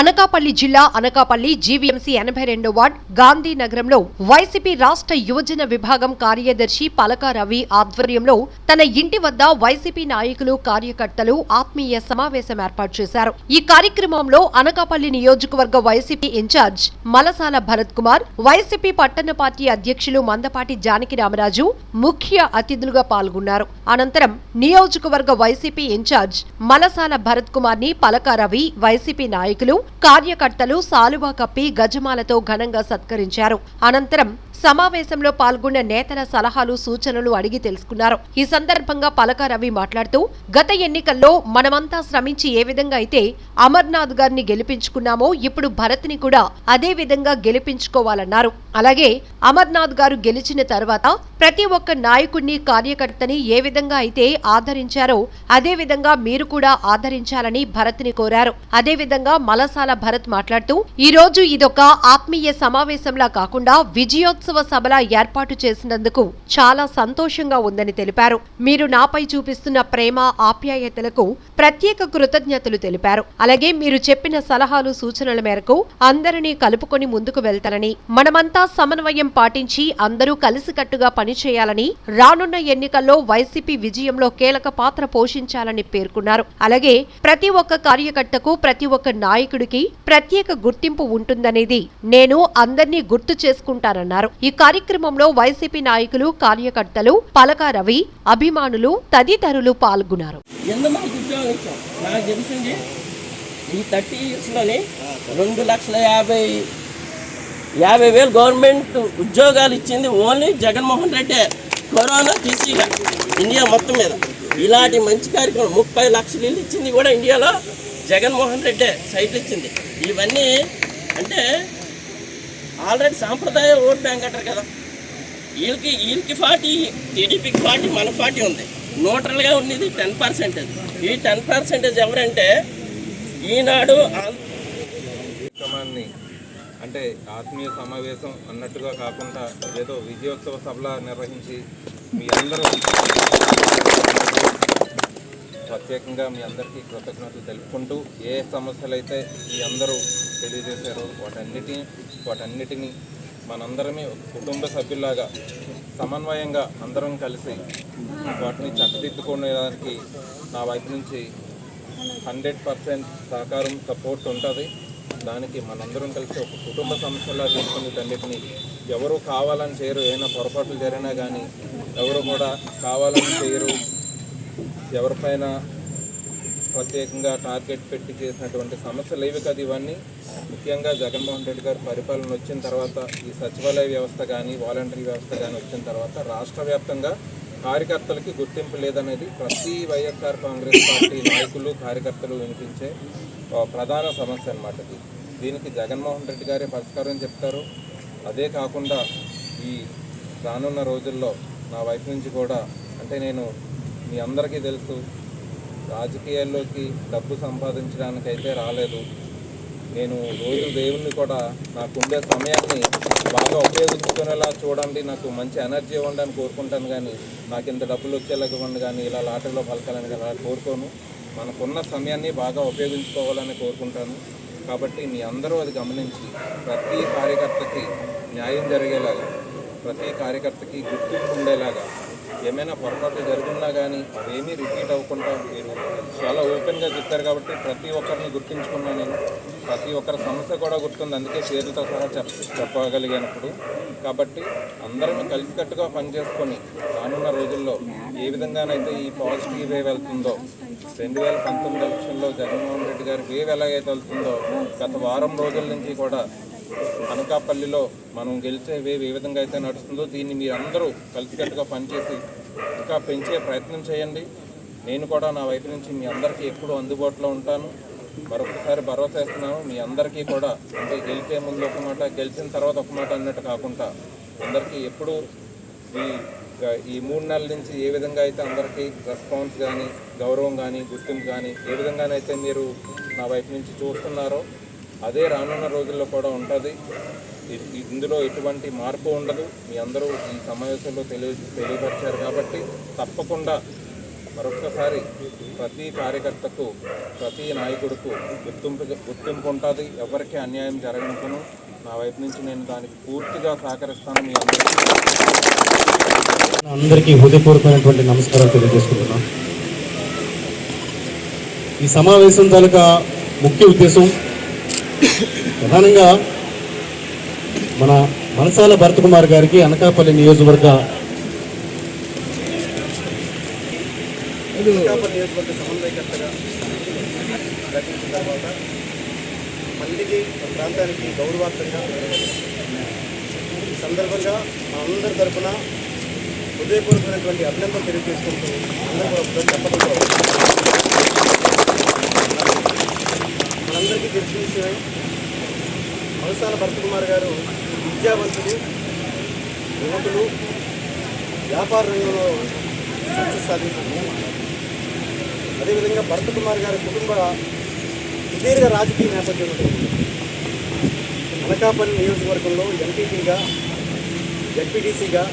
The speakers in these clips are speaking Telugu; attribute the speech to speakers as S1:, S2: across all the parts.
S1: అనకాపల్లి జిల్లా అనకాపల్లి జీవీఎంసీ ఎనభై రెండో వార్డ్ గాంధీ నగరంలో వైసీపీ రాష్ట్ర యువజన విభాగం కార్యదర్శి పలక రవి ఆధ్వర్యంలో తన ఇంటి వద్ద వైసీపీ నాయకులు కార్యకర్తలు ఆత్మీయ సమావేశం ఏర్పాటు చేశారు. ఈ కార్యక్రమంలో అనకాపల్లి నియోజకవర్గ YCP in-charge Malasala Bharat Kumar YCP పట్టణ పార్టీ అధ్యక్షులు మందపాటి జానకి రామరాజు ముఖ్య అతిథులుగా పాల్గొన్నారు. అనంతరం నియోజకవర్గ వైసీపీ ఇన్ఛార్జ్ మలసాల భరత్ కుమార్ని పలక రవి వైసీపీ నాయకులు కార్యకర్తలు సాలువా కప్పి గజమాలతో ఘనంగా సత్కరించారు. అనంతరం సమావేశంలో పాల్గొన్న నేతల సలహాలు సూచనలు అడిగి తెలుసుకున్నారు. ఈ సందర్భంగా పలక రవి మాట్లాడుతూ గత ఎన్నికల్లో మనమంతా శ్రమించి ఏ విధంగా అయితే అమర్నాథ్ గారిని గెలిపించుకున్నామో ఇప్పుడు భరత్ని కూడా అదే విధంగా గెలిపించుకోవాలన్నారు. అలాగే అమర్నాథ్ గారు గెలిచిన తర్వాత ప్రతి ఒక్క నాయకుడిని కార్యకర్తని ఏ విధంగా అయితే ఆదరించారో అదే విధంగా మీరు కూడా ఆదరించాలని భరత్ని కోరారు. అదే విధంగా మలసాల భరత్ మాట్లాడుతూ ఈ రోజు ఇదొక ఆత్మీయ సమావేశంలా కాకుండా విజయోత్సవ సభలా ఏర్పాటు చేసినందుకు చాలా సంతోషంగా ఉందని తెలిపారు. మీరు నాపై చూపిస్తున్న ప్రేమ ఆప్యాయతలకు ప్రత్యేక కృతజ్ఞతలు తెలిపారు. అలాగే మీరు చెప్పిన సలహాలు సూచనల మేరకు అందరినీ కలుపుకొని ముందుకు వెళ్తానని మనమంతా సమన్వయం పాటించి అందరూ కలిసికట్టుగా పనిచేయాలని రానున్న ఎన్నికల్లో వైసీపీ విజయంలో కీలక పాత్ర పోషించాలని పేర్కొన్నారు. అలాగే ప్రతి ఒక్క కార్యకర్తకు ప్రతి ఒక్క నాయకుడికి ప్రత్యేక గుర్తింపు ఉంటుందనేది నేను అందర్నీ గుర్తు చేసుకుంటానన్నారు. ఈ కార్యక్రమంలో వైసీపీ నాయకులు కార్యకర్తలు పలక రవి అభిమానులు తదితరులు పాల్గొన్నారు.
S2: ఈ థర్టీ ఇయర్స్లోనే రెండు లక్షల యాభై యాభై వేలు గవర్నమెంట్ ఉద్యోగాలు ఇచ్చింది ఓన్లీ జగన్మోహన్ రెడ్డి. కరోనా తీసి ఇండియా మొత్తం మీద. ఇలాంటి మంచి కార్యక్రమం ముప్పై లక్షలు ఇల్లు ఇచ్చింది కూడా ఇండియాలో జగన్మోహన్ రెడ్డి సైట్ ఇచ్చింది. ఇవన్నీ అంటే ఆల్రెడీ సాంప్రదాయ ఓట్ బ్యాంక్ అంటారు కదా. వీళ్ళకి వీళ్ళకి ఫార్టీ టీడీపీకి ఫార్టీ మన ఫార్టీ ఉంది. న్యూట్రల్గా ఉన్నది టెన్ పర్సెంటేజ్ ఈ టెన్ పర్సెంటేజ్ ఎవరంటే ఈనాడు
S3: కార్యక్రమాన్ని అంటే ఆత్మీయ సమావేశం అన్నట్టుగా కాకుండా ఏదో విజయోత్సవ సభలా నిర్వహించి మీ అందరూ ప్రత్యేకంగా మీ అందరికీ కృతజ్ఞతలు తెలుపుకుంటూ ఏ సమస్యలు అయితే మీ అందరూ తెలియజేశారో వాటన్నిటిని వాటన్నిటిని మనందరమే కుటుంబ సభ్యులాగా సమన్వయంగా అందరం కలిసి వాటిని చక్కదిద్దుకునేదానికి నా వైపు నుంచి హండ్రెడ్ పర్సెంట్ సహకారం సపోర్ట్ ఉంటుంది. దానికి మనందరం కలిసి ఒక కుటుంబ సమస్యలా తీసుకుని వీటన్నిటిని ఎవరు కావాలని చేయరు ఏమైనా పొరపాట్లు జరిగినా కానీ ఎవరు కూడా కావాలని చేయరు. ఎవరిపైన ప్రత్యేకంగా టార్గెట్ పెట్టి చేసినటువంటి సమస్యలు ఏవి కదా ఇవన్నీ. ముఖ్యంగా జగన్మోహన్ రెడ్డి గారు పరిపాలన వచ్చిన తర్వాత ఈ సచివాలయ వ్యవస్థ కానీ వాలంటరీ వ్యవస్థ కానీ వచ్చిన తర్వాత రాష్ట్ర వ్యాప్తంగా కార్యకర్తలకి గుర్తింపు లేదనేది ప్రతి వైఎస్ఆర్ కాంగ్రెస్ పార్టీ నాయకులు కార్యకర్తలు వినిపించే ప్రధాన సమస్య అన్నమాట ఇది. దీనికి జగన్మోహన్ రెడ్డి గారే పరిష్కారం చెప్తారు. అదే కాకుండా ఈ రానున్న రోజుల్లో నా వైపు నుంచి కూడా అంటే నేను మీ అందరికీ తెలుసు రాజకీయాల్లోకి డబ్బు సంపాదించడానికైతే రాలేదు. నేను రోజు దేవుణ్ణి కూడా నాకుండే సమయాన్ని బాగా ఉపయోగించుకునేలా చూడండి నాకు మంచి ఎనర్జీ ఇవ్వండి కోరుకుంటాను. కానీ నాకు ఇంత డబ్బులు వచ్చేలాగా ఇవ్వండి కానీ ఇలా లాటరీలో పలకాలని కానీ అలా కోరుకోను. మనకున్న సమయాన్ని బాగా ఉపయోగించుకోవాలని కోరుకుంటాను. కాబట్టి మీ అందరూ అది గమనించి ప్రతి కార్యకర్తకి న్యాయం జరిగేలాగా ప్రతి కార్యకర్తకి గుర్తింపు ఉండేలాగా ఏమైనా పొరపాట్లు జరుగున్నా కానీ అవేమీ రిపీట్ అవ్వకుండా మీరు చాలా ఓపెన్గా చెప్పారు కాబట్టి ప్రతి ఒక్కరిని గుర్తించుకున్నాను నేను. ప్రతి ఒక్కరి సమస్య కూడా గుర్తుంది. అందుకే పేరుతో సహా చెప్ చెప్పగలిగినప్పుడు. కాబట్టి అందరం కలిసికట్టుగా పనిచేసుకొని రానున్న రోజుల్లో ఏ విధంగానైతే ఈ పాజిటివ్ వేవ్ వెళ్తుందో రెండు వేల పంతొమ్మిది ఎలక్షన్లో జగన్మోహన్ రెడ్డి గారి వేవ్ ఎలాగైతే వెళ్తుందో గత వారం రోజుల నుంచి కూడా అనకాపల్లిలో మనం గెలిచే వేవ్ ఏ విధంగా అయితే నడుస్తుందో దీన్ని మీరు అందరూ కలిసికట్టుగా పనిచేసి ఇంకా పెంచే ప్రయత్నం చేయండి. నేను కూడా నా వైపు నుంచి మీ అందరికీ ఎప్పుడూ అందుబాటులో ఉంటాను. మరొకసారి భరోసా ఇస్తున్నాను. మీ అందరికీ కూడా అంటే గెలిచే ముందు ఒక మాట గెలిచిన తర్వాత ఒక మాట అన్నట్టు కాకుండా అందరికీ ఎప్పుడూ ఈ ఈ మూడు నెలల నుంచి ఏ విధంగా అయితే అందరికీ రెస్పాన్స్ కానీ గౌరవం కానీ గుర్తింపు కానీ ఏ విధంగానైతే మీరు నా వైపు నుంచి చూస్తున్నారో అదే రానున్న రోజుల్లో కూడా ఉంటుంది. ఇందులో ఎటువంటి మార్పు ఉండదు. మీ అందరూ ఈ సమావేశంలో తెలియ తెలియపరిచారు కాబట్టి తప్పకుండా మరొక్కసారి ప్రతి కార్యకర్తకు ప్రతి నాయకుడుకు గుర్తింపు గుర్తింపు ఉంటుంది. ఎవరికి అన్యాయం జరగనుకును నా వైపు నుంచి నేను దానికి పూర్తిగా సహకరిస్తాను. మీ అందరికీ.
S4: అందరికీ హృదయపూర్వకమైనటువంటి నమస్కారాలు తెలియజేసుకుంటున్నాను ఈ సమావేశం తాలూకా ముఖ్య ఉద్దేశం ప్రధానంగా మన మనసాల భరత్ కుమార్ గారికి అనకాపల్లి నియోజకవర్గ
S5: మళ్ళీకి మన ప్రాంతానికి గౌరవార్థంగా ఈ సందర్భంగా మా అందరి తరఫున హృదయపూర్వకమైనటువంటి అభినందనలు తెలియజేసుకుంటూ అందరూ కూడా చర్చ చెప్పడంలో మనందరికీ తెలిసిన విషయమే మనసాల గారు విద్యావంతులు యువకులు వ్యాపార రంగంలో సక్సెస్ సాధించారు. అదేవిధంగా భరతకుమార్ గారి కుటుంబ సుదీర్ఘ రాజకీయ నేపథ్యం ఉంటుంది అనకాపల్లి నియోజకవర్గంలో ఎంపీటీగా జడ్పీటీసీగా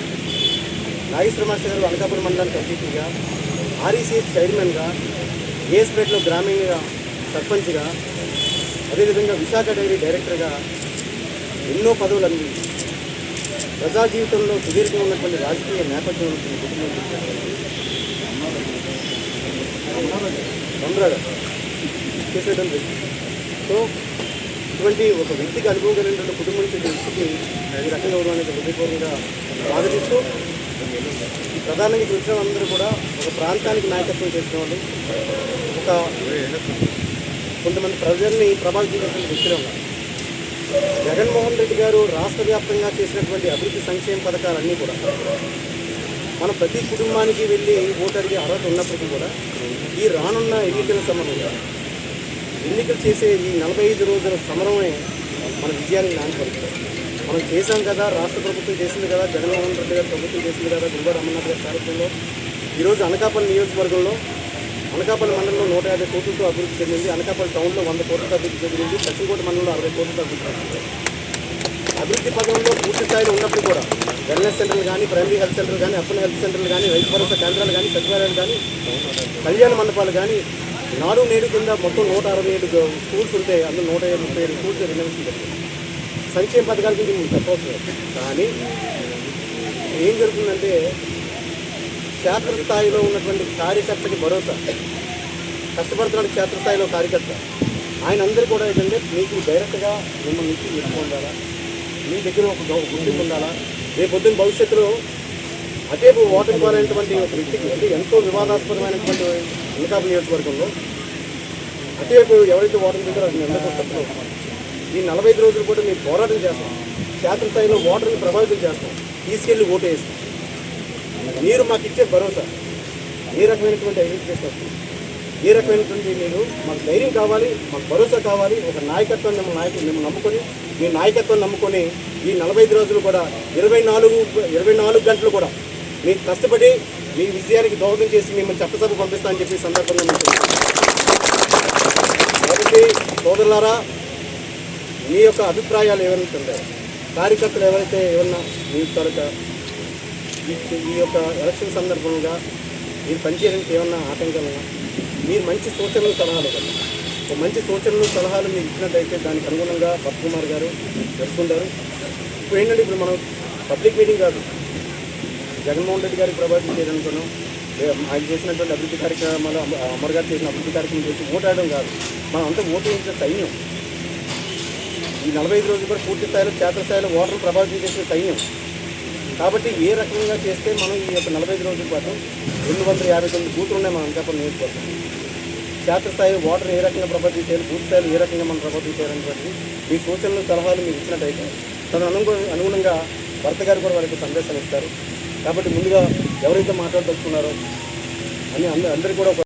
S5: నాగేశ్వర మాస్టర్ గారు అనకాపల్లి మండలానికి ఎంపీటీగా ఆర్ఈసీ చైర్మన్గా ఏఎస్పేటలో గ్రామీణ సర్పంచ్గా అదేవిధంగా విశాఖ డైరీ డైరెక్టర్గా ఎన్నో పదవులు అంది. ప్రజా జీవితంలో సుదీర్ఘంగా ఉన్నటువంటి రాజకీయ నేపథ్యం కుటుంబం సో ఇటువంటి ఒక వ్యక్తికి అనుభవం కలిగినటువంటి కుటుంబం నుంచి వ్యక్తికి ఈ రకంగా ఉండడం అనేది హృదయపూర్వకంగా స్వాగతిస్తూ ప్రధానంగా ఇక్కడ వచ్చిన అందరూ కూడా ఒక ప్రాంతానికి నాయకత్వం చేసిన వాళ్ళు ఒక కొంతమంది ప్రజల్ని ప్రభావితం చేసిన వ్యక్తులు ఉన్నారు. జగన్మోహన్ రెడ్డి గారు రాష్ట్ర వ్యాప్తంగా చేసినటువంటి అభివృద్ధి సంక్షేమ పథకాలన్నీ కూడా మన ప్రతి కుటుంబానికి వెళ్ళి ఓటు అడిగే అర్హత ఉన్నప్పటికీ కూడా ఈ రానున్న ఎన్నికల సమరంలో ఎన్నికలు చేసే ఈ నలభై ఐదు రోజుల సమరమే మన విజయానికి నాయకుడు మనం చేశాం కదా రాష్ట్ర ప్రభుత్వం చేసింది కదా జగన్మోహన్ రెడ్డి గారు ప్రభుత్వం చేసింది కదా గుండె అమర్నాథ్ గారి కార్యక్రమంలో. ఈరోజు అనకాపల్లి నియోజకవర్గంలో అనకాపల్లి మండలంలో నూట యాభై కోట్లతో అభివృద్ధి చెందింది. అనకాపల్లి టౌన్లో వంద కోట్లతో అభివృద్ధి చెందింది. పశ్చిమకోట మండలంలో అరవై కోట్లతో అభివృద్ధి చెందింది. అభివృద్ధి పథకంలో పూర్తి స్థాయిలో ఉన్నప్పుడు కూడా వెల్నెస్ సెంటర్లు కానీ ప్రైమరీ హెల్త్ సెంటర్లు కానీ అర్బన్ హెల్త్ సెంటర్లు కానీ రైతు భరోసా కేంద్రాలు కానీ సచివాలయాలు కానీ కళ్యాణ మండపాలు కానీ నాడు నేడు కింద మొత్తం నూట అరవై ఏడు స్కూల్స్ ఉంటే అందులో నూట ముప్పై ఏడు స్కూల్స్ రెనోవేషన్ జరిగింది సంక్షేమ పథకాల గురించి మీకు కానీ ఏం జరుగుతుందంటే క్షేత్రస్థాయిలో ఉన్నటువంటి కార్యకర్తకి భరోసా. కష్టపడుతున్నాడు క్షేత్రస్థాయిలో కార్యకర్త. ఆయన అందరూ కూడా ఏంటంటే మీకు డైరెక్ట్గా మిమ్మల్ని నుంచి ఎక్కువ ఉండాలా మీ దగ్గర ఒక గుర్తింపు ఉండాలా? రేపు పొద్దున్న భవిష్యత్తులో అదే ఓటమి పాలైనటువంటి ఒక వ్యక్తికి అంటే ఎంతో వివాదాస్పదమైనటువంటి అనకాపల్లి నియోజకవర్గంలో అటువైపు ఎవరైతే ఓటమి దగ్గర అది అందరికీ తప్పులు ఈ నలభై ఐదు రోజులు కూడా మేము పోరాటం చేస్తాం. క్షేత్రస్థాయిలో ఓటర్ని ప్రభావితం చేస్తాం. తీసుకెళ్ళి ఓటు వేస్తాం. మీరు మాకు ఇచ్చే భరోసా. ఏ రకమైనటువంటి ఐడెంటిఫికేషన్ వస్తుంది? ఏ రకమైనటువంటి మీరు మాకు ధైర్యం కావాలి మాకు భరోసా కావాలి ఒక నాయకత్వం మిమ్మల్ని నాయకులు మిమ్మల్ని నమ్ముకొని మీ నాయకత్వం నమ్ముకొని ఈ నలభై రోజులు కూడా ఇరవై నాలుగు ఇరవై నాలుగు గంటలు కూడా మీకు కష్టపడి మీ విజయానికి దోహదం చేసి మిమ్మల్ని చట్టసభ పంపిస్తామని చెప్పి సందర్భంగా మీకు కాబట్టి సోదరులారా మీ యొక్క అభిప్రాయాలు ఏమైనా ఉంటాయో కార్యకర్తలు ఎవరైతే ఏమన్నా మీ తాలూకా ఈ యొక్క ఎలక్షన్ సందర్భంగా మీరు పనిచేయడానికి ఏమన్నా ఆటంకాలుగా మీరు మంచి సూచనలు సలహాలు ఒక మంచి సూచనలు సలహాలు మీరు ఇచ్చినట్టయితే దానికి అనుగుణంగా భరత్ కుమార్ గారు తెలుసుకుంటారు ఇప్పుడు ఏంటంటే ఇప్పుడు మనం పబ్లిక్ మీటింగ్ కాదు జగన్మోహన్ రెడ్డి గారికి ప్రభావితం చేయాలనుకున్నాం ఆయన చేసినటువంటి అభివృద్ధి కార్యక్రమాలు అమర్ గారు చేసిన అభివృద్ధి కార్యక్రమం చేసి ఓటాడడం కాదు. మనం అంతా ఓటు వేయించిన సైన్యం. ఈ నలభై ఐదు రోజులు కూడా పూర్తి స్థాయిలో క్షేత్రస్థాయిలో ఓటర్లు ప్రభావితం చేసిన సైన్యం. కాబట్టి ఏ రకంగా చేస్తే మనం ఈ యొక్క నలభై ఐదు రోజుల పాటు రెండు వందల యాభై తొమ్మిది బూతులు ఉన్నాయి మనం అనకాపల్లి నియోజకవర్గం క్షేత్రస్థాయి వాటర్ ఏ రకంగా ప్రభావితం చేయాలి బూత్ స్థాయిలో ఏ రకంగా మనం ప్రభావితం చేయాలనేటువంటి మీ సూచనలు సలహాలు మీరు ఇచ్చినట్టయితే తన అనుగు అనుగుణంగా భర్త గారు కూడా వారికి సందేశాలు ఇస్తారు. కాబట్టి ముందుగా ఎవరైతే మాట్లాడదలుచుకున్నారో అని అందరూ అందరికీ కూడా ఒక